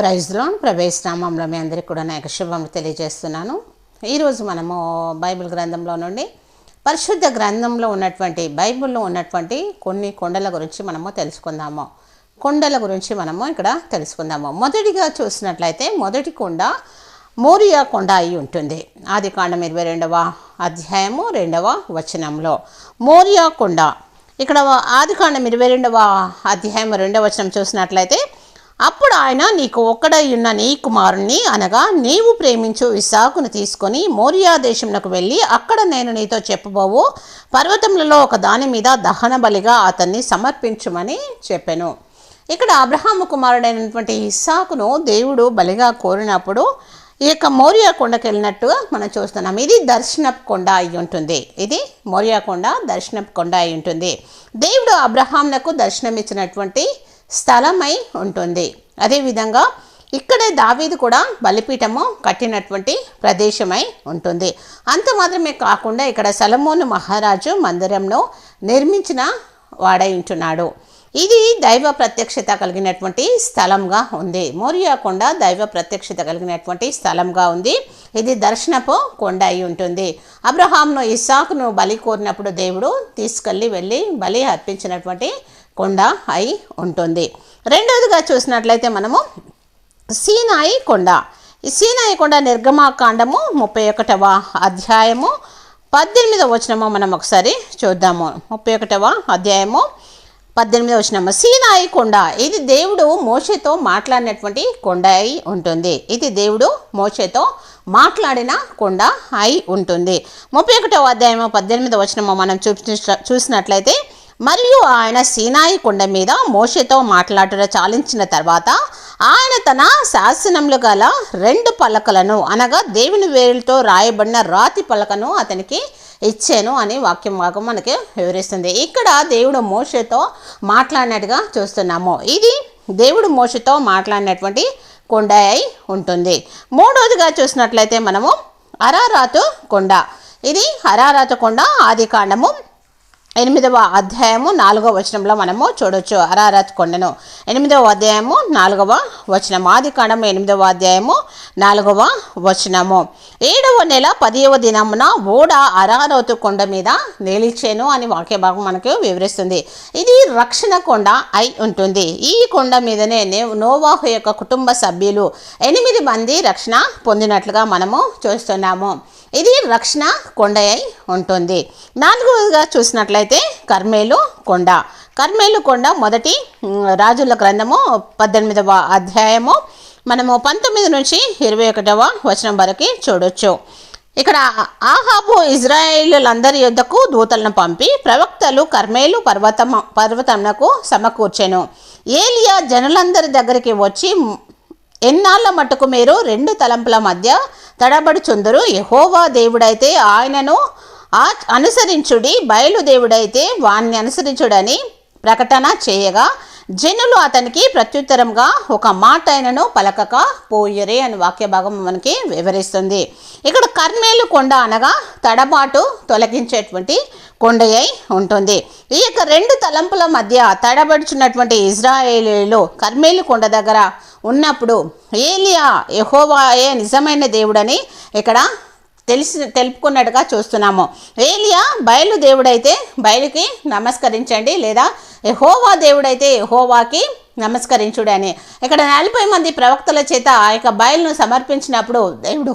ప్రైజ్లో ప్రవేశనామంలో మీ అందరికీ కూడా నా యొక్క శుభములు తెలియజేస్తున్నాను. ఈరోజు మనము బైబిల్ గ్రంథంలో నుండి పరిశుద్ధ గ్రంథంలో ఉన్నటువంటి బైబిల్లో ఉన్నటువంటి కొన్ని కొండల గురించి మనము తెలుసుకుందాము. కొండల గురించి మనము ఇక్కడ తెలుసుకుందాము. మొదటిగా చూసినట్లయితే మొదటి కొండ మోరియా కొండ అయి ఉంటుంది. ఆది కాండం ఇరవై రెండవ అధ్యాయము రెండవ వచనంలో. మోరియా కొండ. ఇక్కడ ఆదికాండం ఇరవై రెండవ అధ్యాయం రెండవ వచనం చూసినట్లయితే అప్పుడు ఆయన నీకు ఒక్కడై ఉన్న నీ కుమారుణ్ణి అనగా నీవు ప్రేమించు ఇసాకును తీసుకొని మోరియా దేశంలోకి వెళ్ళి అక్కడ నేను నీతో చెప్పబోవు. పర్వతములలో ఒక దాని మీద దహన బలిగా అతన్ని సమర్పించుమని చెప్పాను. ఇక్కడ అబ్రహాము కుమారుడైనటువంటి ఇస్సాకును దేవుడు బలిగా కోరినప్పుడు ఈ యొక్క మోరియా కొండకి వెళ్ళినట్టుగా మనం చూస్తున్నాం. ఇది దర్శనపు కొండ అయి ఉంటుంది. ఇది మోరియా కొండ దర్శనపు కొండ అయి ఉంటుంది. దేవుడు అబ్రహాంలకు దర్శనమిచ్చినటువంటి స్థలమై ఉంటుంది. అదేవిధంగా ఇక్కడే దావీదు కూడా బలిపీఠము కట్టినటువంటి ప్రదేశమై ఉంటుంది. అంత మాత్రమే కాకుండా ఇక్కడ సలమోను మహారాజు మందిరంను నిర్మించిన వాడైంటున్నాడు ఇది దైవ ప్రత్యక్షత కలిగినటువంటి స్థలంగా ఉంది. మోరియా కొండ దైవ ప్రత్యక్షత కలిగినటువంటి స్థలంగా ఉంది. ఇది దర్శనపు కొండ అయి ఉంటుంది. అబ్రహాంను ఇస్సాకును బలి కోరినప్పుడు దేవుడు తీసుకెళ్ళి వెళ్ళి బలి అర్పించినటువంటి కొండ అయి ఉంటుంది. రెండవదిగా చూసినట్లయితే మనము సీనాయి కొండ. ఈ సీనాయి కొండ నిర్గమాకాండము ముప్పై ఒకటవ అధ్యాయము పద్దెనిమిదవ వచనము మనం ఒకసారి చూద్దాము. ముప్పై ఒకటవ అధ్యాయము పద్దెనిమిదవ వచనము. సీనాయి కొండ. ఇది దేవుడు మోషేతో మాట్లాడినటువంటి కొండ అయి ఉంటుంది. ఇది దేవుడు మోషేతో మాట్లాడిన కొండ అయి ఉంటుంది. ముప్పై ఒకటవ అధ్యాయము పద్దెనిమిదవ వచనము మనం చూసి చూసినట్లయితే మరియు ఆయన సీనాయి కొండ మీద మోషతో మాట్లాడుట చాలించిన తర్వాత ఆయన తన శాసనములు గల రెండు పలకలను అనగా దేవుని వేరులతో రాయబడిన రాతి పలకను అతనికి ఇచ్చాను అని వాక్యం భాగం మనకి వివరిస్తుంది. ఇక్కడ దేవుడు మోషతో మాట్లాడినట్టుగా చూస్తున్నాము. ఇది దేవుడు మోషతో మాట్లాడినటువంటి కొండ అయి ఉంటుంది. మూడవదిగా చూసినట్లయితే మనము అరారాతు కొండ. ఇది అరారాతు కొండ ఆది కాండము. ఎనిమిదవ అధ్యాయము నాలుగవ వచనంలో మనము చూడొచ్చు. అరారత్ కొండను. ఎనిమిదవ అధ్యాయము నాలుగవ వచనం ఆది కాండము ఎనిమిదవ అధ్యాయము నాలుగవ వచనము. ఏడవ నెల పదియవ దినమున ఓడ అరారోతు కొండ మీద నిలిచేను అని వాక్య భాగం మనకు వివరిస్తుంది. ఇది రక్షణ కొండ అయి ఉంటుంది. ఈ కొండ మీదనే నే- నోవాహు యొక్క కుటుంబ సభ్యులు ఎనిమిది మంది రక్షణ పొందినట్లుగా మనము చూస్తున్నాము. ఇది రక్షణ కొండ అయి ఉంటుంది. నాలుగవదిగా చూసినట్లయితే కర్మేలు కొండ. కర్మేలు కొండ మొదటి రాజుల గ్రంథము పద్దెనిమిదవ అధ్యాయము. మనము పంతొమ్మిది నుంచి ఇరవై ఒకటవ వచనం వరకు చూడొచ్చు. ఇక్కడ ఆహాబు ఇజ్రాయేలులందరి యొద్దకు దూతలను పంపి ప్రవక్తలు కర్మేలు పర్వతమ పర్వతమునకు సమకూర్చెను. ఏలియా జనులందరి దగ్గరికి వచ్చి ఎన్నాళ్ళ మటుకు మీరు రెండు తలంపుల మధ్య తడబడుచుందరు? యహోవా దేవుడైతే ఆయనను ఆ అనుసరించుడి బయలుదేవుడైతే వాణ్ణి అనుసరించుడని ప్రకటన చేయగా జనులు అతనికి ప్రత్యుత్తరంగా ఒక మాట అయినను పలకక పోయరే అని వాక్య భాగం మనకి వివరిస్తుంది. ఇక్కడ కర్మేలు కొండ అనగా తడబాటు తొలగించేటువంటి కొండయై ఉంటుంది. ఈ యొక్క రెండు తలంపుల మధ్య తడబడుచున్నటువంటి ఇజ్రాయేలీలు కర్మేలు కొండ దగ్గర ఉన్నప్పుడు ఏలియా యహోవాయే నిజమైన దేవుడని ఇక్కడ తెలిసి తెలుపుకున్నట్టుగా చూస్తున్నాము. ఏలియా బయలు దేవుడైతే బయలుకి నమస్కరించండి లేదా ఎహోవా దేవుడైతే ఎహోవాకి నమస్కరించుడని. ఇక్కడ నలభై మంది ప్రవక్తల చేత ఆ యొక్క బయలును సమర్పించినప్పుడు దేవుడు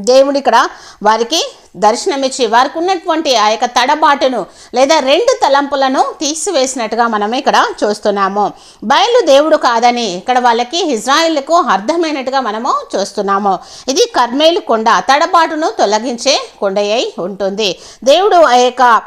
దేవుడు ఇక్కడ వారికి దర్శనమిచ్చి వారికి ఉన్నటువంటి ఆ యొక్క తడబాటును లేదా రెండు తలంపులను తీసివేసినట్టుగా మనం ఇక్కడ చూస్తున్నాము. బయలు దేవుడు కాదని ఇక్కడ వాళ్ళకి ఇజ్రాయిల్కు అర్థమైనట్టుగా మనము చూస్తున్నాము. ఇది కర్మేలు కొండ తడబాటును తొలగించే కొండయ్యి ఉంటుంది. దేవుడు ఆ యొక్క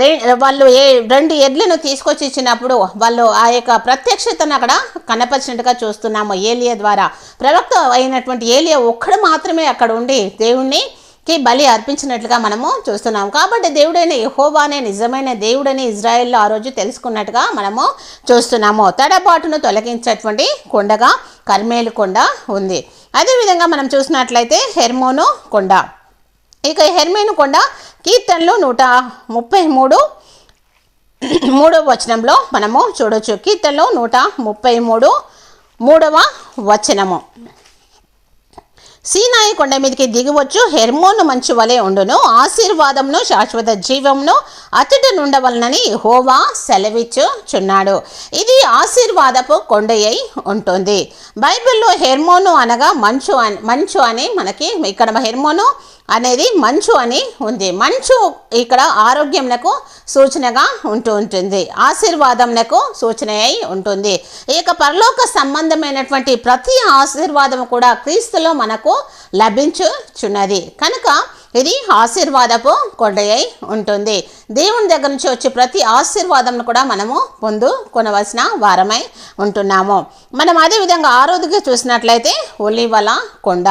రె వాళ్ళు ఏ రెండు ఎడ్లను తీసుకొచ్చి ఇచ్చినప్పుడు వాళ్ళు ఆ యొక్క ప్రత్యక్షతను అక్కడ కనపరిచినట్టుగా చూస్తున్నాము. ఏలియా ద్వారా ప్రవక్త అయినటువంటి ఏలియా ఒక్కడు మాత్రమే అక్కడ ఉండి దేవుణ్ణి కి బలి అర్పించినట్లుగా మనము చూస్తున్నాం. కాబట్టి దేవుడైన యహోవానే నిజమైన దేవుడని ఇజ్రాయెల్లో ఆ రోజు తెలుసుకున్నట్టుగా మనము చూస్తున్నాము. తడబాటును తొలగించేటువంటి కొండగా కర్మేలు కొండ ఉంది. అదేవిధంగా మనం చూసినట్లయితే హెర్మోను కొండ. ఇక హెర్మేనుకొండ కీర్తనలు నూట ముప్పై మూడు మూడవ వచనంలో మనము చూడొచ్చు. కీర్తనలు నూట ముప్పై మూడు మూడవ వచనము. సీనాయి కొండ మీదకి దిగివచ్చు. హెర్మోను మంచు వలె ఉండును. ఆశీర్వాదమును శాశ్వత జీవమును అతడు నుండవలనని హోవా సెలవిచ్చుచున్నాడు. ఇది ఆశీర్వాదపు కొండయ్యై ఉంటుంది. బైబిల్లో హెర్మోను అనగా మంచు అని మంచు అని మనకి ఇక్కడ హెర్మోను అనేది మంచు అని ఉంది. మంచు ఇక్కడ ఆరోగ్యంకు సూచనగా ఉంటూ ఉంటుంది. ఆశీర్వాదంకు సూచన అయి ఉంటుంది ఇక పరలోక సంబంధమైనటువంటి ప్రతి ఆశీర్వాదం కూడా క్రీస్తులో మనకు లభించుచున్నది. కనుక ఇది ఆశీర్వాదపు కొండయ్యి ఉంటుంది. దేవుని దగ్గర నుంచి వచ్చే ప్రతి ఆశీర్వాదం కూడా మనము పొందుకొనవలసిన వారమై ఉంటున్నాము. మనం అదేవిధంగా ఆరోగ్యంగా చూసినట్లయితే ఒలివల కొండ.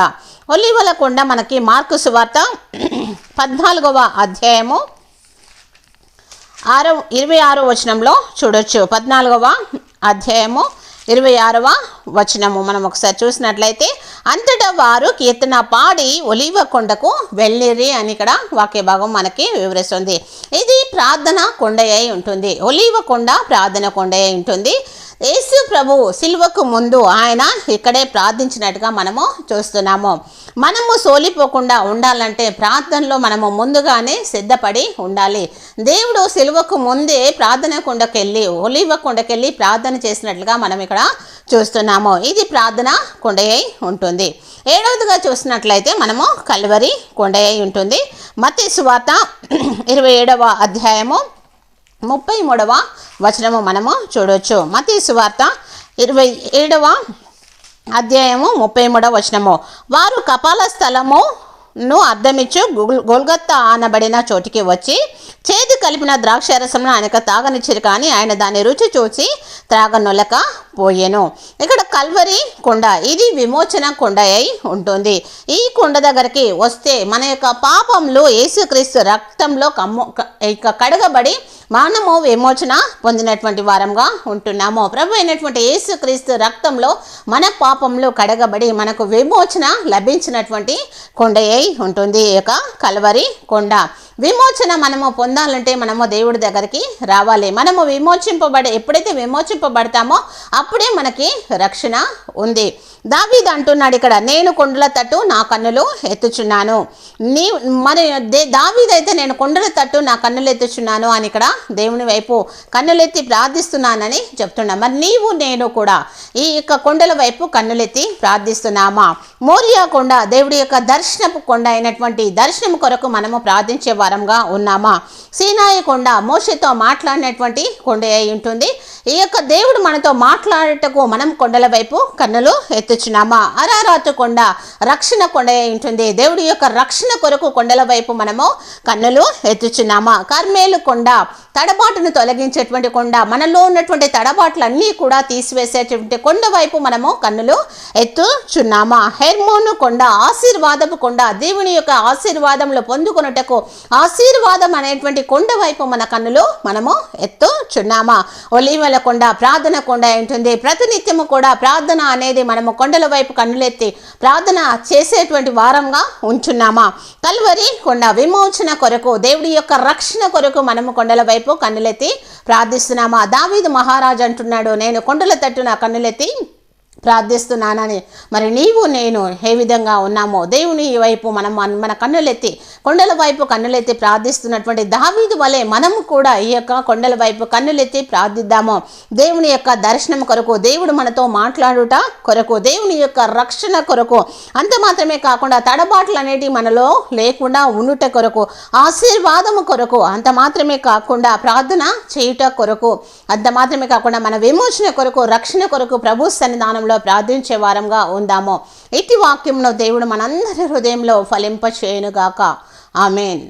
ఒలివల కొండ మనకి మార్కు సువార్త పద్నాలుగవ అధ్యాయము ఆరో ఇరవై ఆరో వచనంలో చూడొచ్చు. పద్నాలుగవ అధ్యాయము ఇరవై ఆరవ వచనము. మనం ఒకసారి చూసినట్లయితే అంతటా వారు కీర్తన పాడి ఒలివ కొండకు వెళ్ళిరి అని ఇక్కడ వాక్య భాగం మనకి వివరిస్తుంది. ఇది ప్రార్థన కొండ అయి ఉంటుంది. ఒలివ కొండ ప్రార్థన కొండ అయి ఉంటుంది. యేసు ప్రభు సిల్వకు ముందు ఆయన ఇక్కడే ప్రార్థించినట్టుగా మనము చూస్తున్నాము. మనము సోలిపోకుండా ఉండాలంటే ప్రార్థనలో మనము ముందుగానే సిద్ధపడి ఉండాలి. దేవుడు సిలువకు ముందే ప్రార్థన కొండకెళ్ళి ఒలివ కొండకెళ్ళి ప్రార్థన చేసినట్లుగా మనం ఇక్కడ చూస్తున్నాము. ఇది ప్రార్థన కొండయ్యి ఉంటుంది. ఏడవదిగా చూసినట్లయితే మనము కల్వరి కొండయ్యి ఉంటుంది. మత్తి సువార్త ఇరవై ఏడవ అధ్యాయము ముప్పై మూడవ వచనము మనము చూడవచ్చు మతీ సువార్త ఇరవై ఏడవ అధ్యాయము ముప్పై మూడవ వచనము. వారు కపాల స్థలము ను అద్దమిచ్చు గోల్ గోల్గత్తా ఆనబడిన చోటికి వచ్చి చేదు కలిపిన ద్రాక్షారసంను ఆయనకు తాగనిచ్చారు కానీ ఆయన దాని రుచి చూసి త్రాగనొలక పోయెను. ఇక్కడ కల్వరి కొండ ఇది విమోచన కొండ అయి ఉంటుంది. ఈ కొండ దగ్గరికి వస్తే మన యొక్క పాపంలో యేసుక్రీస్తు రక్తంలో కమ్ము ఇక కడగబడి మనము విమోచన పొందినటువంటి వారంగా ఉంటున్నాము. ప్రభు అయినటువంటి యేసుక్రీస్తు రక్తంలో మన పాపంలో కడగబడి మనకు విమోచన లభించినటువంటి కొండ అయి ఉంటుంది. ఈ యొక్క కలవరి కొండ. విమోచన మనము పొందాలంటే మనము దేవుడి దగ్గరికి రావాలి. మనము విమోచింపబడి ఎప్పుడైతే విమోచింపబడతామో అప్పుడే మనకి రక్షణ ఉంది. దావీద్ అంటున్నాడు ఇక్కడ నేను కొండల తట్టు నా కన్నులు ఎత్తుచున్నాను. నీ మరి దే అయితే నేను కొండల తట్టు నా కన్నులు ఎత్తుచున్నాను అని ఇక్కడ దేవుని వైపు కన్నులెత్తి ప్రార్థిస్తున్నానని చెప్తున్నా మరి నీవు నేను కూడా ఈ యొక్క కొండల వైపు కన్నులెత్తి ప్రార్థిస్తున్నామా? మోరియా కొండ దేవుడి యొక్క దర్శనపు కొండ అయినటువంటి దర్శనం కొరకు మనము ప్రార్థించే వారంగా ఉన్నామా? సీనాయి కొండ మోషతో మాట్లాడినటువంటి కొండ అయి ఉంటుంది. ఈ యొక్క దేవుడు మనతో మాట్లాడటకు మనం కొండల వైపు కన్నులు ఎత్తుచున్నామా? అరారాతు కొండ రక్షణ కొండ అయి ఉంటుంది. దేవుడి యొక్క రక్షణ కొరకు కొండల వైపు మనము కన్నులు ఎత్తుచున్నామా? కర్మేలు కొండ తడబాటును తొలగించేటువంటి కొండ. మనలో ఉన్నటువంటి తడబాట్లన్నీ కూడా తీసివేసేటువంటి కొండ వైపు మనము కన్నులు ఎత్తుచున్నామా? హెర్మోను కొండ ఆశీర్వాదపు కొండ. దేవుని యొక్క ఆశీర్వాదంలో పొందుకొనుటకు ఆశీర్వాదం అనేటువంటి కొండ వైపు మన కన్నులు మనము ఎత్తుచున్నామా? ఒలీవల కొండ ప్రార్థన కొండ ఉంటుంది. ప్రతినిత్యము కూడా ప్రార్థన అనేది మనము కొండల వైపు కన్నులెత్తి ప్రార్థన చేసేటువంటి వారంగా ఉంచున్నామా కల్వరి కొండ విమోచన కొరకు దేవుడి యొక్క రక్షణ కొరకు మనము కొండల వైపు కన్నులెత్తి ప్రార్థిస్తున్నామా? దావీదు మహారాజు అంటున్నాడు. నేను కొండల తట్టు నా కన్నులెత్తి ప్రార్థిస్తున్నానని. మరి నీవు నేను ఏ విధంగా ఉన్నామో దేవుని వైపు మనం మన- కన్నులెత్తి కొండల వైపు కన్నులెత్తి ప్రార్థిస్తున్నటువంటి దావీదు వలె మనము కూడా ఈ యొక్క కొండల వైపు కన్నులెత్తి ప్రార్థిద్దాము. దేవుని యొక్క దర్శనం కొరకు దేవుడు మనతో మాట్లాడుట కొరకు దేవుని యొక్క రక్షణ కొరకు. అంత మాత్రమే కాకుండా తడబాట్లు అనేటివి మనలో లేకుండా ఉండుట కొరకు ఆశీర్వాదము కొరకు. అంత మాత్రమే కాకుండా ప్రార్థన చేయుట కొరకు. అంత మాత్రమే కాకుండా మన విమోచన కొరకు రక్షణ కొరకు ప్రభు సన్నిధానంలో ప్రార్థించే వారంగా ఉందాము. ఇతి వాక్యంలో దేవుడు మనందరి హృదయంలో ఫలింప చేయనుగాక ఆమెన్.